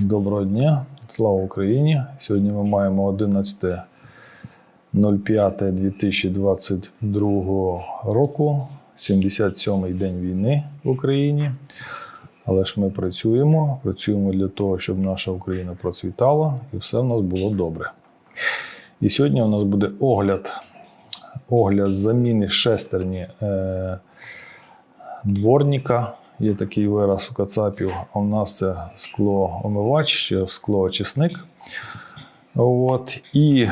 Доброго дня, слава Україні! Сьогодні ми маємо 11.05.2022 року, 77-й день війни в Україні. Але ж ми працюємо, працюємо для того, щоб наша Україна процвітала і все в нас було добре. І сьогодні у нас буде огляд, огляд заміни шестерні е, дворника. Є такий вираз у кацапів, а в нас це склоомивач, склоочисник. От. І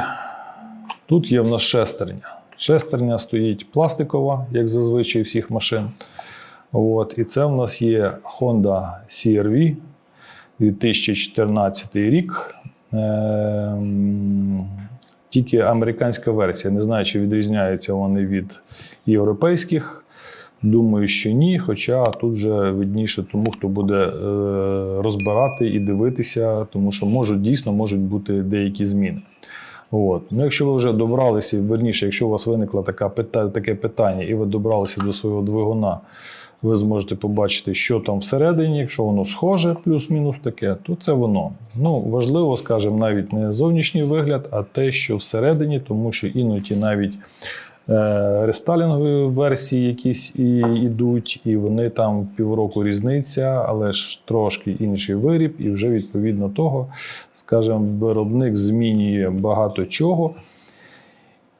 тут є в нас шестерня. Шестерня стоїть пластикова, як зазвичай всіх машин. От. І це в нас є Honda CR-V 2014 рік. Ем, Тільки американська версія. Не знаю, чи відрізняються вони від європейських. Думаю, що ні. Хоча тут вже видніше тому, хто буде е, розбирати і дивитися, тому що можуть дійсно можуть бути деякі зміни. От. Ну, якщо ви вже добралися, верніше, якщо у вас виникло така, таке питання, і ви добралися до свого двигуна, ви зможете побачити, що там всередині. Якщо воно схоже, плюс-мінус таке, то це воно. Ну, важливо, скажімо, навіть не зовнішній вигляд, а те, що всередині, тому що іноді навіть рестайлінгові версії якісь і йдуть, і вони там півроку різниця, але ж трошки інший виріб, і вже відповідно того, скажімо, виробник змінює багато чого.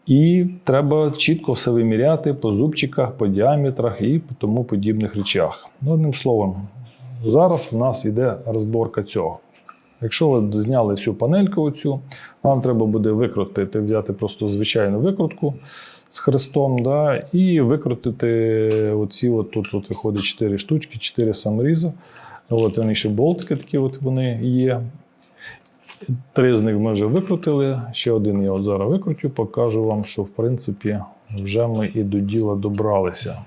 І треба чітко все виміряти по зубчиках, по діаметрах і тому подібних речах. Ну, одним словом, зараз в нас йде розборка цього. Якщо ви зняли всю панельку оцю, вам треба буде викрутити, взяти просто звичайну викрутку з хрестом, да, і викрутити оці, от, тут от виходить 4 штучки, 4 саморіза. От вони ще болтики такі от вони є. Три з них ми вже викрутили. Ще один я от зараз викрутю, покажу вам, що в принципі вже ми і до діла добралися.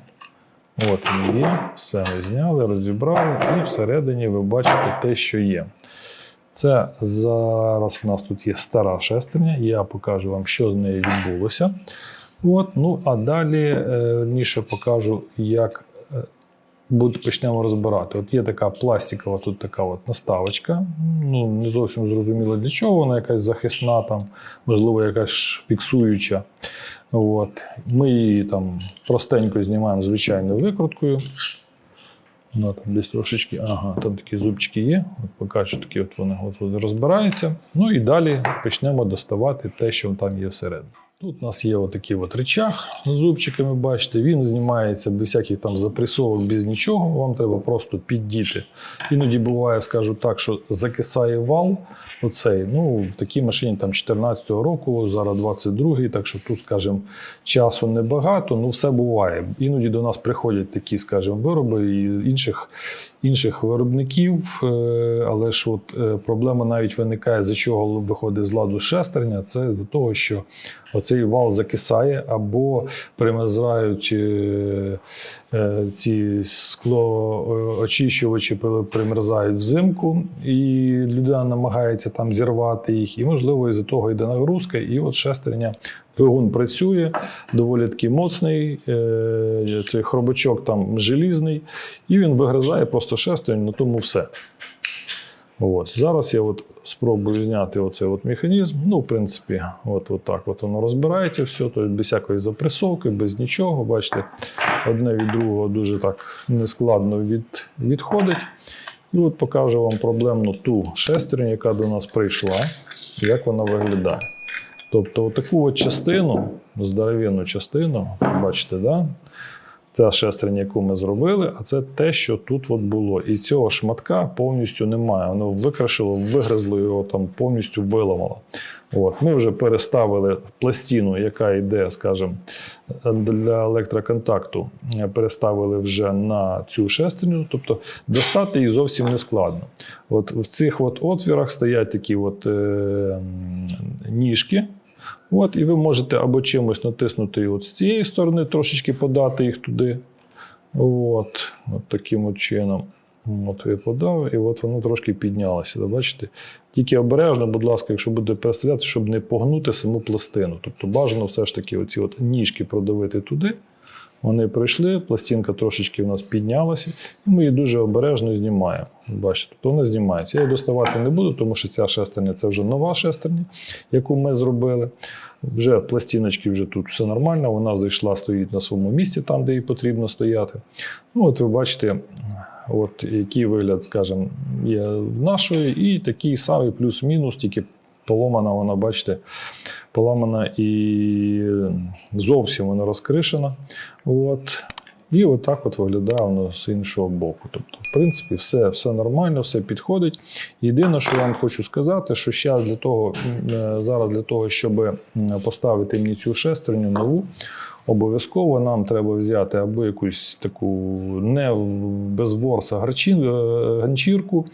От він є, все ми зняли, розібрали, і всередині ви бачите те, що є. Це зараз в нас тут є стара шестерня, я покажу вам, що з нею відбулося. От, ну а далі е, верніше покажу, як е, почнемо розбирати. От є така пластикова, тут така от наставочка. Ну, не зовсім зрозуміло для чого, вона якась захисна, там, можливо, якась фіксуюча. От. Ми її там простенько знімаємо звичайною викруткою. Ну, там десь трошечки, ага, там такі зубчики є. От поки що такі от вони от розбираються. Ну і далі почнемо доставати те, що там є всередині. Тут у нас є отакий от речах з зубчиками, бачите, він знімається без всяких там запресовок, без нічого. Вам треба просто піддіти. Іноді буває, скажу так, що закисає вал. Оцей. Ну, в такій машині там 14-го року, зараз 22-й, так що тут, скажімо, часу небагато, ну все буває. Іноді до нас приходять такі, скажімо, вироби і інших, інших виробників, е, але ж от е, проблема навіть виникає, за чого виходить з ладу шестерня, це з-за того, що оцей вал закисає або примерзають е, ці склоочищувачі примерзають взимку, і людина намагається там зірвати їх, і можливо із-за того йде нагрузка, і от шестерня. Двигун працює, доволі таки моцний, е, хробачок там желізний, і він вигризає просто шестерню, на тому все. От. Зараз я от спробую зняти оцей от механізм. Ну, в принципі, от, от так от воно розбирається все, тобто без всякої запресовки, без нічого. Бачите, одне від другого дуже так нескладно від, відходить. І от покажу вам проблемну ту шестерню, яка до нас прийшла, як вона виглядає. Тобто, отаку от частину, здоровенну частину, бачите, да? Це шестерня, яку ми зробили, а це те, що тут от було. І цього шматка повністю немає. Воно викрашило, вигризло його там повністю виламало. От. Ми вже переставили пластину, яка йде, скажімо, для електроконтакту, переставили вже на цю шестерню. Тобто достати її зовсім не складно. От в цих от отвірах стоять такі от, е, ніжки. От, і ви можете або чимось натиснути от з цієї сторони, трошечки подати їх туди. От, от таким от чином. От я подав, і от воно трошки піднялося. Бачите? Тільки обережно, будь ласка, якщо буде перестріляти, щоб не погнути саму пластину. Тобто бажано все ж таки оці от ніжки продавити туди. Вони прийшли, пластинка трошечки у нас піднялася, і ми її дуже обережно знімаємо. Бачите, тобто вона знімається. Я її доставати не буду, тому що ця шестерня це вже нова шестерня, яку ми зробили. Вже пластиночки вже тут все нормально. Вона зайшла, стоїть на своєму місці, там, де їй потрібно стояти. Ну, от ви бачите, от який вигляд, скажімо, є в нашої, і такий самий плюс-мінус, тільки поломана, вона, бачите, поламана і зовсім вона розкришена. От. І отак от виглядає воно з іншого боку. Тобто, в принципі, все, все нормально, все підходить. Єдине, що я вам хочу сказати, що зараз для того, е, зараз для того, щоб поставити мені цю шестерню нову, обов'язково нам треба взяти або якусь таку не без ворса е, ганчірку,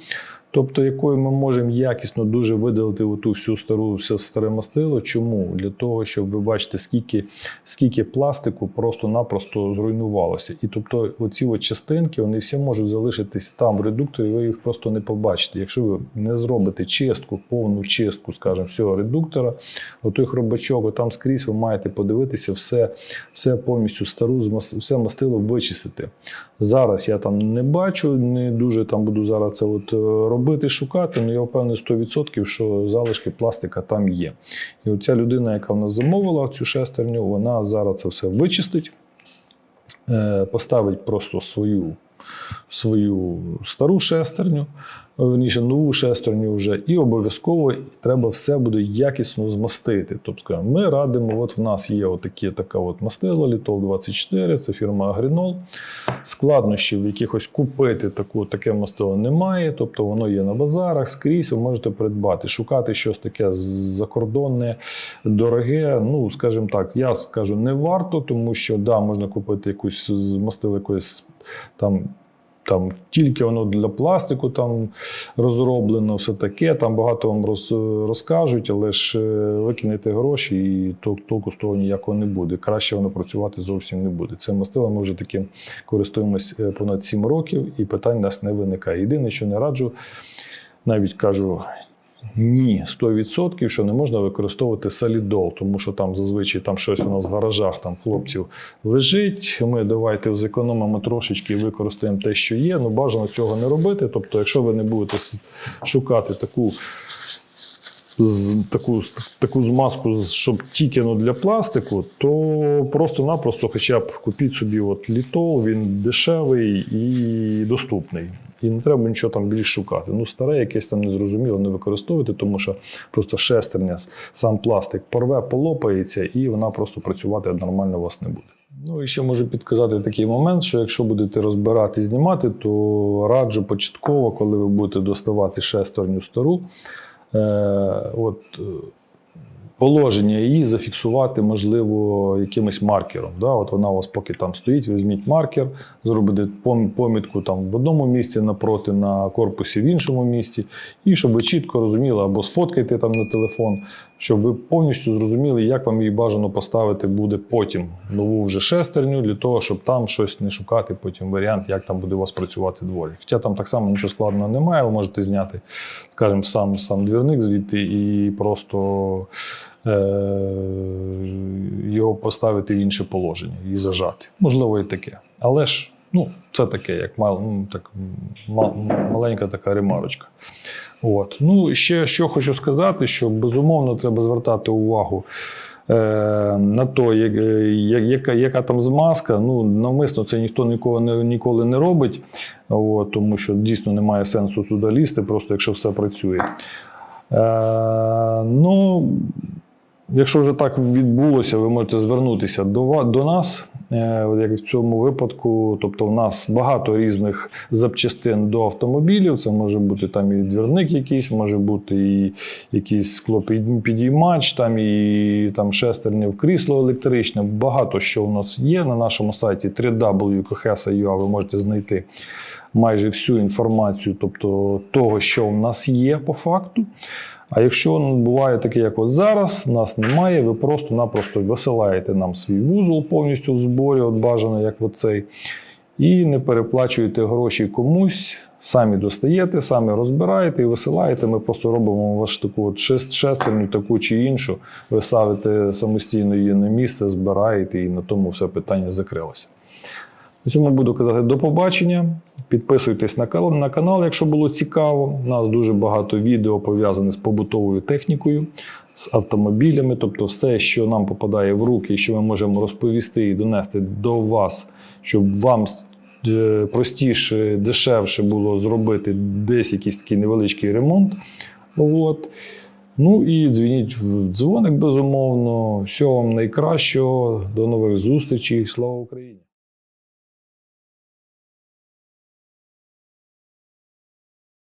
тобто якою ми можемо якісно дуже видалити оту всю стару, все старе мастило. Чому? Для того, щоб ви бачите, скільки, скільки пластику просто-напросто зруйнувалося. І тобто, оці от частинки вони всі можуть залишитись там в редукторі, ви їх просто не побачите. Якщо ви не зробите чистку, повну чистку, скажімо, всього редуктора, отой хробачок, там скрізь ви маєте подивитися, все, все повністю стару, все мастило вичистити. Зараз я там не бачу, не дуже там буду зараз це от е, робити, шукати, ну я впевнений 100%, що залишки пластика там є. І оця людина, яка в нас замовила цю шестерню, вона зараз це все вичистить, е, поставить просто свою, свою стару шестерню, верніше нову шестерню вже, і обов'язково треба все буде якісно змастити. Тобто, ми радимо, от в нас є отакі, така от мастило, Літол 24, це фірма Агрінол. Складнощів якихось купити таку, таке мастило немає, тобто воно є на базарах, скрізь ви можете придбати. Шукати щось таке закордонне, дороге. Ну, скажімо так, я скажу, не варто, тому що да, можна купити якусь мастило якоїсь там. Там тільки воно для пластику там розроблено, все таке. Там багато вам роз, розкажуть, але ж е, викинете гроші і тол- толку з того ніякого не буде. Краще воно працювати зовсім не буде. Це мастило ми вже таким користуємось е, понад 7 років, і питань нас не виникає. Єдине, що не раджу, навіть кажу. Ні, 100%, що не можна використовувати солідол, тому що там зазвичай там щось у нас в гаражах там хлопців лежить. Ми давайте зекономимо трошечки і використаємо те, що є. Ну бажано цього не робити. Тобто, якщо ви не будете шукати таку таку, таку змазку, щоб тільки ну, для пластику, то просто-напросто хоча б купіть собі от літол, він дешевий і доступний. І не треба нічого там більш шукати. Ну, старе, якесь там незрозуміло не використовувати, тому що просто шестерня, сам пластик порве, полопається, і вона просто працювати нормально у вас не буде. Ну і ще можу підказати такий момент, що якщо будете розбирати, знімати, то раджу початково, коли ви будете доставати шестерню стару, от, е, положення її зафіксувати, можливо, якимось маркером. Да? От вона у вас поки там стоїть, візьміть маркер, зробите помітку там в одному місці напроти, на корпусі в іншому місці, і щоб ви чітко розуміли, або сфоткайте там на телефон, щоб ви повністю зрозуміли, як вам її бажано поставити буде потім нову вже шестерню, для того, щоб там щось не шукати, потім варіант, як там буде у вас працювати дворі. Хоча там так само нічого складного немає, ви можете зняти, скажімо, сам, сам двірник звідти і просто е- його поставити в інше положення і зажати. Можливо, і таке. Але ж ну, це таке, як мал, ну, так, мал, маленька така ремарочка. От. Ну, ще що хочу сказати, що безумовно треба звертати увагу. На то, як- яка, яка там змазка, ну навмисно це ніхто нікого не, ніколи не робить, от, тому що дійсно немає сенсу туди лізти, просто якщо все працює. Е, ну, Якщо вже так відбулося, ви можете звернутися до, до нас, як в цьому випадку. Тобто, в нас багато різних запчастин до автомобілів. Це може бути там і двірник якийсь, може бути і якийсь склопідіймач, там і там шестерня в крісло електричне. Багато що у нас є на нашому сайті www.kohesa.ua ви можете знайти майже всю інформацію, тобто того, що в нас є по факту. А якщо ну, буває таке, як от зараз, нас немає, ви просто-напросто висилаєте нам свій вузол повністю в зборі, от бажано, як оцей, і не переплачуєте гроші комусь, самі достаєте, самі розбираєте і висилаєте. Ми просто робимо вашу таку от шестерню, таку чи іншу. Ви ставите самостійно її на місце, збираєте, і на тому все питання закрилося. На цьому буду казати до побачення. Підписуйтесь на канал, якщо було цікаво. У нас дуже багато відео пов'язане з побутовою технікою, з автомобілями, тобто все, що нам попадає в руки, що ми можемо розповісти і донести до вас, щоб вам е, простіше, дешевше було зробити десь якийсь такий невеличкий ремонт. От. Ну і дзвоніть в дзвоник, безумовно. Всього вам найкращого. До нових зустрічей. Слава Україні!